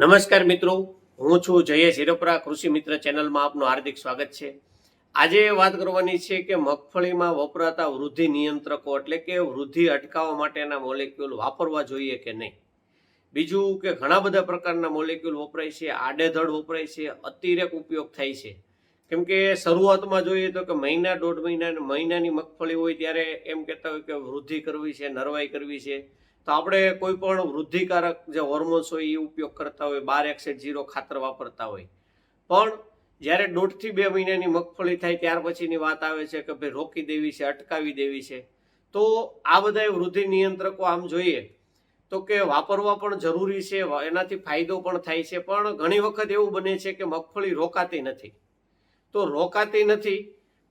નમસ્કાર મિત્રો, હું છું જયેશ હિરોપરા, કૃષિ મિત્ર ચેનલમાં આપનું હાર્દિક સ્વાગત છે. આજે વાત કરવાની છે કે મગફળીમાં વપરાતા વૃદ્ધિ નિયંત્રકો એટલે કે વૃદ્ધિ અટકાવવા માટેના મોલેક્યુલ વાપરવા જોઈએ કે નહીં? બીજું કે ઘણા બધા પ્રકારના મોલેક્યુલ વપરાય છે, આડેધડ વપરાય છે, અતિરેક ઉપયોગ થાય છે. કેમ કે શરૂઆતમાં જોઈએ તો કે મહિના દોઢ મહિના મહિનાની મગફળી હોય ત્યારે એમ કહેતા હોય કે વૃદ્ધિ કરવી છે, નરવાઈ કરવી છે. તો આપણે કોઈ પણ વૃદ્ધિકારક જે હોર્મોન્સ હોય એ ઉપયોગ કરતા હોય, બાર એક્સેટ ઝીરો ખાતર વાપરતા હોય. પણ જ્યારે દોઢથી બે મહિનાની મગફળી થાય ત્યાર પછીની વાત આવે છે કે ભાઈ રોકી દેવી છે, અટકાવી દેવી છે, તો આ બધા વૃદ્ધિ નિયંત્રકો આમ જોઈએ તો કે વાપરવા પણ જરૂરી છે એનાથી ફાયદો પણ થાય છે, પણ ઘણી વખત એવું બને છે કે મગફળી રોકાતી નથી. તો રોકાતી નથી,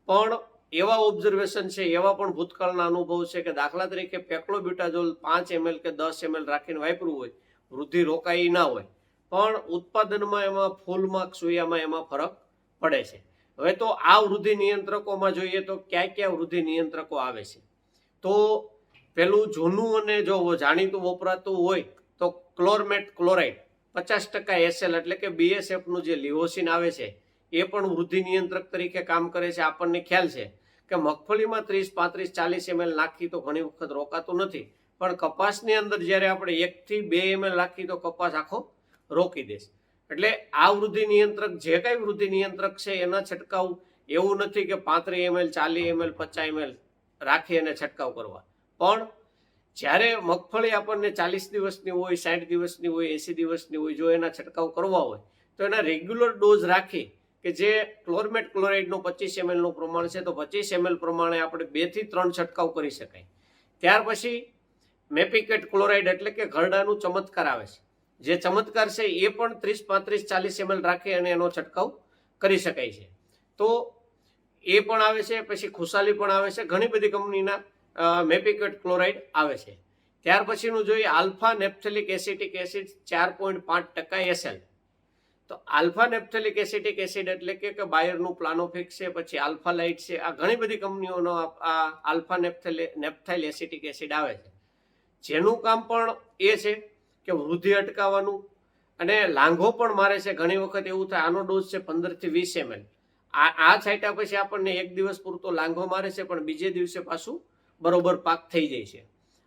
પણ એવા ઓબ્ઝર્વેશન છે, એવા પણ ભૂતકાળના અનુભવ છે કે દાખલા તરીકે પેક્લોબ્યુટાઝોલ પાંચ એમએલ કે દસ એમએલ રાખીને વાપરવું હોય, વૃદ્ધિ રોકાઈ ના હોય, પણ ઉત્પાદનમાં એમાં ફૂલ માર્ક સોયામાં એમાં ફરક પડે છે. હવે તો આ વૃદ્ધિ નિયંત્રકોમાં જોઈએ તો ક્યાં ક્યાં વૃદ્ધિ નિયંત્રકો આવે છે? તો પેલું જૂનું અને જો જાણીતું વપરાતું હોય તો ક્લોરમેટ ક્લોરાઇડ, પચાસ ટકા એસએલ એટલે કે બીએસએફનું જે લિવોસિન આવે છે, એ પણ વૃદ્ધિ નિયંત્રક તરીકે કામ કરે છે, આપણને ખ્યાલ છે. કે મગફળીમાં ત્રીસ, પાંત્રીસ, ચાલીસ એમએલ નાખી તો ઘણી વખત રોકાતું નથી. પણ કપાસની અંદર જ્યારે આપણે એકથી બે એમએલ નાખી તો કપાસ આખો રોકી દેશે. એટલે આ વૃદ્ધિ નિયંત્રક, જે કાંઈ વૃદ્ધિ નિયંત્રક છે એના છંટકાવ એવું નથી કે પાંત્રીસ એમએલ ચાલીસ એમએલ પચાસ એમએલ રાખી અને છંટકાવ કરવા. પણ જ્યારે મગફળી આપણને ચાલીસ દિવસની હોય, સાઠ દિવસની હોય, એંસી દિવસની હોય, જો એના છંટકાવ કરવા હોય, તો એના રેગ્યુલર ડોઝ રાખી કે જે ક્લોરમેટ ક્લોરાઇડનું પચીસ એમએલનું પ્રમાણ છે, તો પચીસ એમએલ પ્રમાણે આપણે બેથી ત્રણ છંટકાવ કરી શકાય. ત્યાર પછી મેપિકેટ ક્લોરાઇડ એટલે કે ઘરડાનું ચમત્કાર આવે છે. જે ચમત્કાર છે એ પણ ત્રીસ પાંત્રીસ ચાલીસ એમએલ રાખી અને એનો છંટકાવ કરી શકાય છે. તો એ પણ આવે છે, પછી ખુશાલી પણ આવે છે, ઘણી બધી કંપનીના મેપિકેટ ક્લોરાઇડ આવે છે. ત્યાર પછીનું જોઈએ આલ્ફા નેપ્થેલિક એસિટિક એસિડ ચાર પોઈન્ટ પાંચ ટકા એસએલ. તો આલ્ફા નેપ્થેલિક એસિટિક એસિડ એટલે કે બાયરનું પ્લાનોફિક છે, પછી આલ્ફા લાઇટ છે. આ ઘણી બધી કંપનીઓનો આ alpha naphthal naphthyl acetic acid આવે છે. જેનું કામ પણ એ છે કે વૃદ્ધિ અટકાવવાનું અને લાંઘો પણ મારે છે. ઘણી વખત એવું થાય, આનો ડોઝ છે પંદરથી વીસ એમએલ. આ આ છાંટ્યા પછી આપણને એક દિવસ પૂરતો લાંઘો મારે છે, પણ બીજે દિવસે પાછું બરોબર પાક થઈ જાય છે.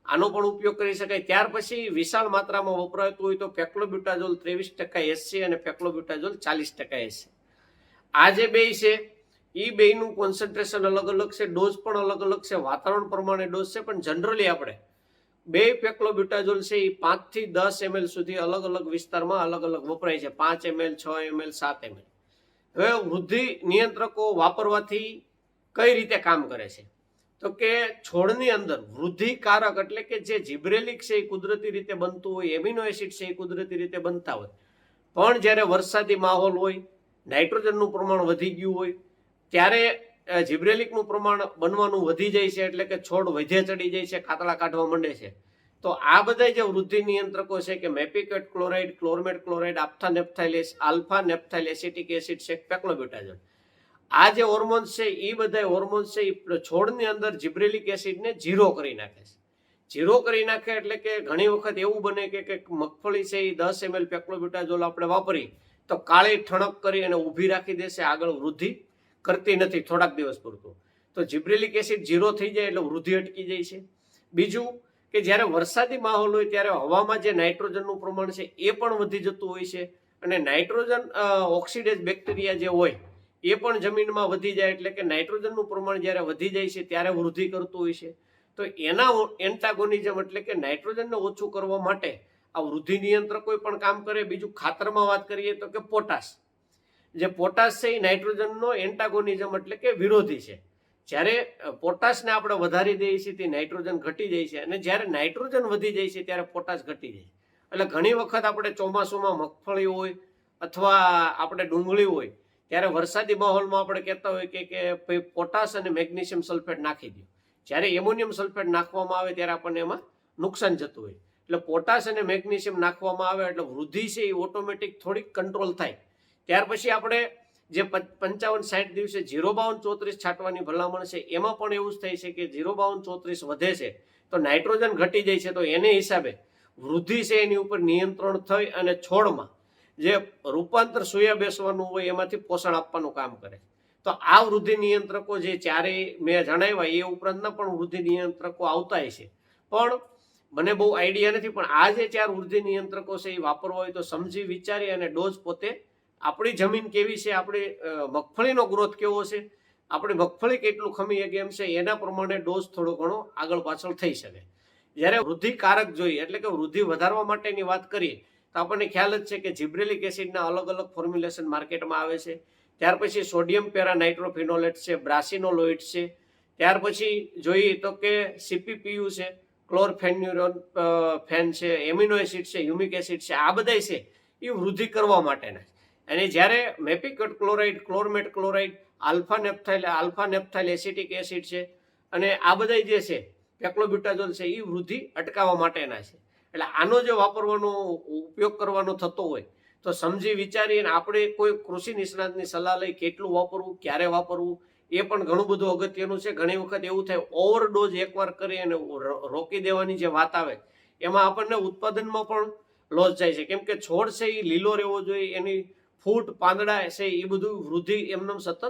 આનો પણ ઉપયોગ કરી શકાય. ત્યાર પછી વિશાળ માત્રામાં વપરાતું હોય તો પેક્લોબ્યુટાઝોલ ત્રેવીસ ટકા એસસી અને પેક્લોબ્યુટાઝોલ ચાલીસ ટકા એસસી આ જે બે છે એ બેયનું કોન્સન્ટ્રેશન અલગ અલગ છે ડોઝ પણ અલગ અલગ છે, વાતાવરણ પ્રમાણે ડોઝ છે, પણ જનરલી આપણે બે પેક્લોબ્યુટાઝોલ છે એ પાંચથી દસ એમએલ સુધી અલગ અલગ વિસ્તારમાં અલગ અલગ વપરાય છે. પાંચ એમએલ છ એમએલ સાત એમએલ હવે વૃદ્ધિ નિયંત્રકો વાપરવાથી કઈ રીતે કામ કરે છે? તો કે છોડની અંદર વૃદ્ધિકારક એટલે કે જે જીબ્રેલિક છે એ કુદરતી રીતે બનતું હોય, એમિનો એસિડ છે એ કુદરતી રીતે બનતા હોય. પણ જ્યારે વરસાદી માહોલ હોય, નાઇટ્રોજનનું પ્રમાણ વધી ગયું હોય, ત્યારે જીબ્રેલિકનું પ્રમાણ બનવાનું વધી જાય છે એટલે કે છોડ વધે ચડી જાય છે કાતળા કાઢવા માંડે છે. તો આ બધા જે વૃદ્ધિ નિયંત્રકો છે કે મેપિકેટ ક્લોરાઇડ, ક્લોરમેટ ક્લોરાઇડ આપ્થા નેપ્થાઇલેસ આલ્ફા નેપ્થાઇલ એસિટિક એસિડ છે પેક્લોબ્યુટાઝોલ આ જે હોર્મોન્સ છે એ બધા હોર્મોન્સ છે એ છોડની અંદર જીબ્રેલિક એસિડને ઝીરો કરી નાખે છે. ઝીરો કરી નાખે એટલે કે ઘણી વખત એવું બને કે કે મગફળી છે એ દસ એમએલ પેક્લોબ્યુટાઝોલ આપણે વાપરી, તો કાળી ઠણક કરી અને ઊભી રાખી દેશે, આગળ વૃદ્ધિ કરતી નથી, થોડાક દિવસ પૂરતું. તો જીબ્રેલિક એસિડ ઝીરો થઈ જાય એટલે વૃદ્ધિ અટકી જાય છે. બીજું કે જ્યારે વરસાદી માહોલ હોય ત્યારે હવામાં જે નાઇટ્રોજનનું પ્રમાણ છે, એ પણ વધી જતું હોય છે. અને નાઇટ્રોજન ઓક્સિડેજ બેક્ટેરિયા જે હોય એ પણ જમીનમાં વધી જાય એટલે કે નાઇટ્રોજનનું પ્રમાણ જ્યારે વધી જાય છે, ત્યારે વૃદ્ધિ કરતું હોય છે. તો એના એન્ટાગોનિઝમ એટલે કે નાઇટ્રોજનને ઓછું કરવા માટે આ વૃદ્ધિ નિયંત્રકો પણ કામ કરે, બીજું ખાતરમાં વાત કરીએ તો કે પોટાશ. જે પોટાશ છે એ નાઇટ્રોજનનો એન્ટાગોનિઝમ એટલે કે વિરોધી છે. જ્યારે પોટાશને આપણે વધારી દઈએ છીએ, તે નાઇટ્રોજન ઘટી જાય છે. અને જ્યારે નાઇટ્રોજન વધી જાય છે, ત્યારે પોટાશ ઘટી જાય એટલે ઘણી વખત આપણે ચોમાસુમાં મગફળી હોય અથવા આપણે ડુંગળી હોય ત્યારે વરસાદી માહોલમાં આપણે કહેતા હોય કે કે પોટાશ અને મેગ્નેશિયમ સલ્ફેટ નાખી દો. જ્યારે એમોનિયમ સલ્ફેટ નાખવામાં આવે ત્યારે આપણને એમાં નુકસાન જતું હોય. એટલે પોટાશ અને મેગ્નેશિયમ નાખવામાં આવે એટલે વૃદ્ધિ છે એ ઓટોમેટિક થોડીક કંટ્રોલ થાય. ત્યાર પછી આપણે જે પંચાવન સાઠ દિવસે ઝીરો બાવન ચોત્રીસ છાંટવાની ભલામણ છે, એમાં પણ એવું જ થાય છે કે ઝીરો બાવન ચોત્રીસ વધે છે, તો નાઇટ્રોજન ઘટી જાય છે, તો એને હિસાબે વૃદ્ધિ છે એની ઉપર નિયંત્રણ થઈ અને છોડમાં જે રૂપાંતર સૂયા બેસવાનું હોય એમાંથી પોષણ આપવાનું કામ કરે તો આ વૃદ્ધિ નિયંત્રકો જે ચારેય મેં જણાવ્યા એ ઉપરાંતના પણ વૃદ્ધિ નિયંત્રકો આવતા છે. પણ મને બહુ આઈડિયા નથી, પણ આ જે ચાર વૃદ્ધિ નિયંત્રકો છે એ વાપરવા હોય તો સમજી વિચારી અને ડોઝ પોતે આપણી જમીન કેવી છે, આપણી મગફળીનો ગ્રોથ કેવો છે, આપણી મગફળી કેટલું ખમી એ એમ છે, એના પ્રમાણે ડોઝ થોડો ઘણો આગળ પાછળ થઈ શકે. જ્યારે વૃદ્ધિકારક જોઈએ, એટલે કે વૃદ્ધિ વધારવા માટેની વાત કરીએ તો આપણને ખ્યાલ જ છે કે જીબ્રેલિક એસિડના અલગ અલગ ફોર્મ્યુલેશન માર્કેટમાં આવે છે. ત્યાર પછી સોડિયમ પેરા નાઇટ્રોફિનોલેટ છે, બ્રાસિનોલોઇડ છે. ત્યાર પછી જોઈએ તો કે સીપીપીયુ છે, ક્લોરફેન્યુરોન ફેન છે, એમિનો એસિડ છે, હ્યુમિક એસિડ છે, આ બધા છે, એ વૃદ્ધિ કરવા માટેના અને જ્યારે mepiquat chloride, chlormequat chloride, alpha naphthyl alpha naphthyl acetic acid છે, અને આ બધા જે છે, પેક્લોબ્યુટાઝોલ છે, એ વૃદ્ધિ અટકાવવા માટેના છે. એટલે આનો જે વાપરવાનો ઉપયોગ કરવાનો થતો હોય, તો સમજી વિચારીને આપણે કોઈ કૃષિ નિષ્ણાતની સલાહ લઈ કેટલું વાપરવું, ક્યારે વાપરવું, એ પણ ઘણું બધું અગત્યનું છે. ઘણી વખત એવું થાય ઓવરડોઝ એકવાર કરી અને રોકી દેવાની જે વાત આવે, એમાં આપણને ઉત્પાદનમાં પણ લોસ જાય છે. કેમ કે છોડ છે એ લીલો રહેવો જોઈએ, એની ફૂટ, પાંદડા છે એ બધું વૃદ્ધિ એમને સતત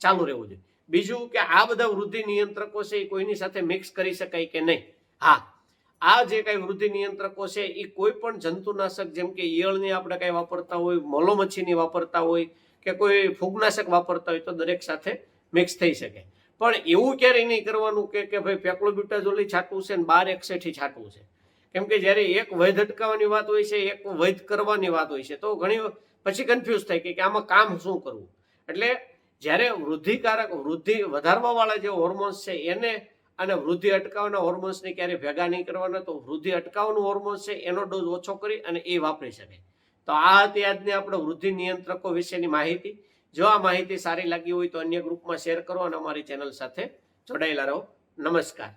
ચાલુ રહેવું જોઈએ. બીજું કે આ બધા વૃદ્ધિ નિયંત્રકો છે એ કોઈની સાથે મિક્સ કરી શકાય કે નહીં? હા. આ જે કઈ વૃદ્ધિ નિયંત્રકો છે એ કોઈ પણ જંતુનાશક, જેમ કે ઈયળની આપણે કઈ વાપરતા હોય, મોલોમચ્છીની વાપરતા હોય, કે કોઈ ફૂગનાશક વાપરતા હોય, તો દરેક સાથે મિક્સ થઈ શકે. પણ એવું ક્યારેય નહીં કરવાનું કે કે ભાઈ પેક્લોબ્યુટાઝોલી છાંટવું છે ને બાર એકસેઠી છાંટવું છે. કેમ કે જ્યારે એક વૈધ અટકાવવાની વાત હોય છે, એક વૈધ કરવાની વાત હોય છે, તો ઘણી પછી કન્ફ્યુઝ થાય કે કે આમાં કામ શું કરવું? એટલે જ્યારે વૃદ્ધિકારક વૃદ્ધિ વધારવા વાળા જે હોર્મોન્સ છે, એને અને વૃદ્ધિ અટકાવવાના હોર્મોન્સને ક્યારે ભેગા નહીં કરવાના, તો વૃદ્ધિ અટકાવવાનું હોર્મોન્સ છે, એનો ડોઝ ઓછો કરી અને એ વાપરી શકે. તો આ હતી આજની આપણે વૃદ્ધિ નિયંત્રકો વિશેની માહિતી. જો આ માહિતી સારી લાગી હોય તો અન્ય ગ્રુપમાં શેર કરો અને અમારી ચેનલ સાથે જોડાયેલા રહો. નમસ્કાર.